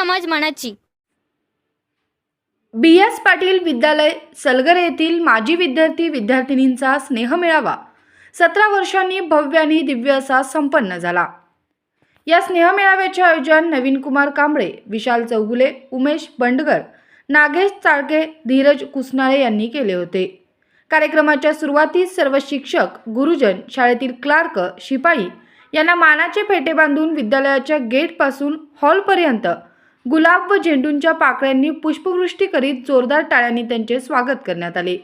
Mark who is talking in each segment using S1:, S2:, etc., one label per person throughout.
S1: समाज मनाची.
S2: बी एस पाटील विद्यालय सलगर येथील माजी विद्यार्थी विद्यार्थिनींचा स्नेह मिळावा. सतरा वर्षांनी भव्य आणि दिव्य असा संपन्न झाला. या स्नेह मेळाव्याचे आयोजन नवीन कुमार कांबळे विशाल चौगुले उमेश बंडगर नागेश चाळके धीरज कुसनाळे यांनी केले होते. कार्यक्रमाच्या सुरुवातीस सर्व शिक्षक गुरुजन शाळेतील क्लार्क शिपाई यांना मानाचे फेटे बांधून विद्यालयाच्या गेटपासून हॉलपर्यंत गुलाब व झेंडूंच्या पाकळ्यांनी पुष्पवृष्टी करीत जोरदार टाळ्यांनी त्यांचे स्वागत करण्यात आले.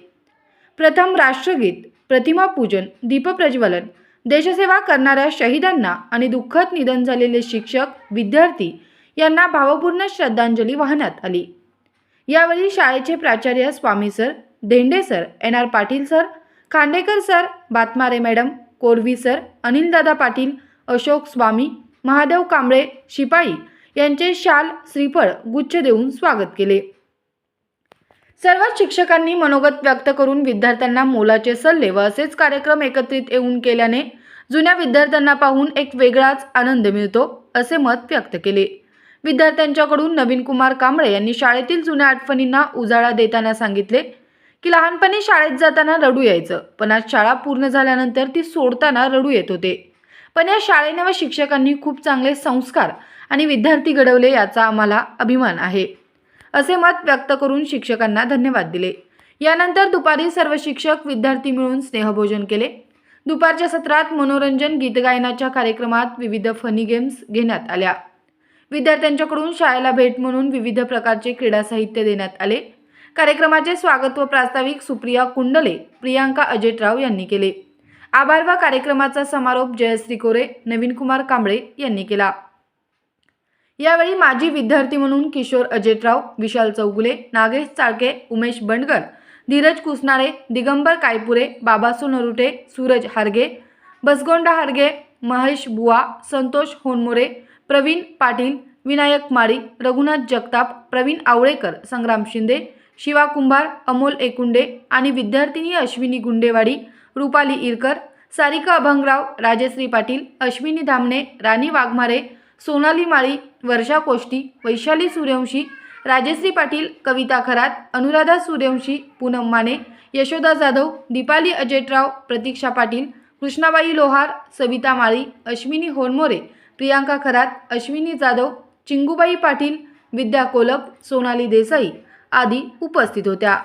S2: प्रथम राष्ट्रगीत प्रतिमा पूजन दीपप्रज्वलन देशसेवा करणाऱ्या शहीदांना आणि दुःखद निधन झालेले शिक्षक विद्यार्थी यांना भावपूर्ण श्रद्धांजली वाहण्यात आली. यावेळी शाळेचे प्राचार्य Swami sir Dhende sir N R Patil sir Khandekar sir Batmare madam Korvi sir Anildada Patil Ashok Swami Mahadev Kamble शिपाई यांचे शाल श्रीफळ गुच्छ देऊन स्वागत केले. सर्व शिक्षकांनी मनोगत व्यक्त करून विद्यार्थ्यांना मोलाचे सल्ले व असेच कार्यक्रम एकत्रित येऊन केल्याने जुन्या विद्यार्थ्यांना पाहून एक वेगळाच आनंद मिळतो असे मत व्यक्त केले. विद्यार्थ्यांच्याकडून नवीन कुमार कांबळे यांनी शाळेतील जुन्या आठवणींना उजाळा देताना सांगितले की लहानपणी शाळेत जाताना रडू यायचं पण आज शाळा पूर्ण झाल्यानंतर ती सोडताना रडू येत होते. पण या शाळेने व शिक्षकांनी खूप चांगले संस्कार आणि विद्यार्थी घडवले याचा आम्हाला अभिमान आहे. असे मत व्यक्त करून शिक्षकांना धन्यवाद दिले. यानंतर दुपारी सर्व शिक्षक विद्यार्थी मिळून स्नेहभोजन केले. दुपारच्या सत्रात मनोरंजन गीतगायनाच्या कार्यक्रमात विविध फनी गेम्स घेण्यात आल्या. विद्यार्थ्यांच्याकडून शाळेला भेट म्हणून विविध प्रकारचे क्रीडा साहित्य देण्यात आले. कार्यक्रमाचे स्वागत व प्रास्ताविक सुप्रिया कुंडले प्रियांका अजेटराव यांनी केले. आभारवा कार्यक्रमाचा समारोप जयश्री कोरे नवीन कुमार कांबळे यांनी केला. यावेळी माजी विद्यार्थी म्हणून किशोर अजेटराव विशाल चौगुले नागेश चाळके उमेश बंडगर धीरज कुसनाळे दिगंबर कायपुरे बाबासू नरुटे सूरज हारगे बसगोंडा हारगे महेश बुवा संतोष होनमोरे प्रवीण पाटील विनायक माळी रघुनाथ जगताप प्रवीण आवळेकर संग्राम शिंदे शिवा कुंभार अमोल एकुंडे आणि विद्यार्थिनी अश्विनी गुंडेवाडी रुपाली इरकर सारिका अभंगराव राजश्री पाटील अश्विनी धामणे राणी वाघमारे सोनाली माळी वर्षा कोष्टी वैशाली सूर्यवंशी राजश्री पाटील कविता खरात अनुराधा सूर्यवंशी पूनम माने यशोदा जाधव दीपाली अजेटराव प्रतीक्षा पाटील कृष्णाबाई लोहार सविता माळी अश्विनी होनमोरे प्रियांका खरात अश्विनी जाधव चिंगूबाई पाटील विद्या कोलप सोनाली देसाई आदी उपस्थित होत्या.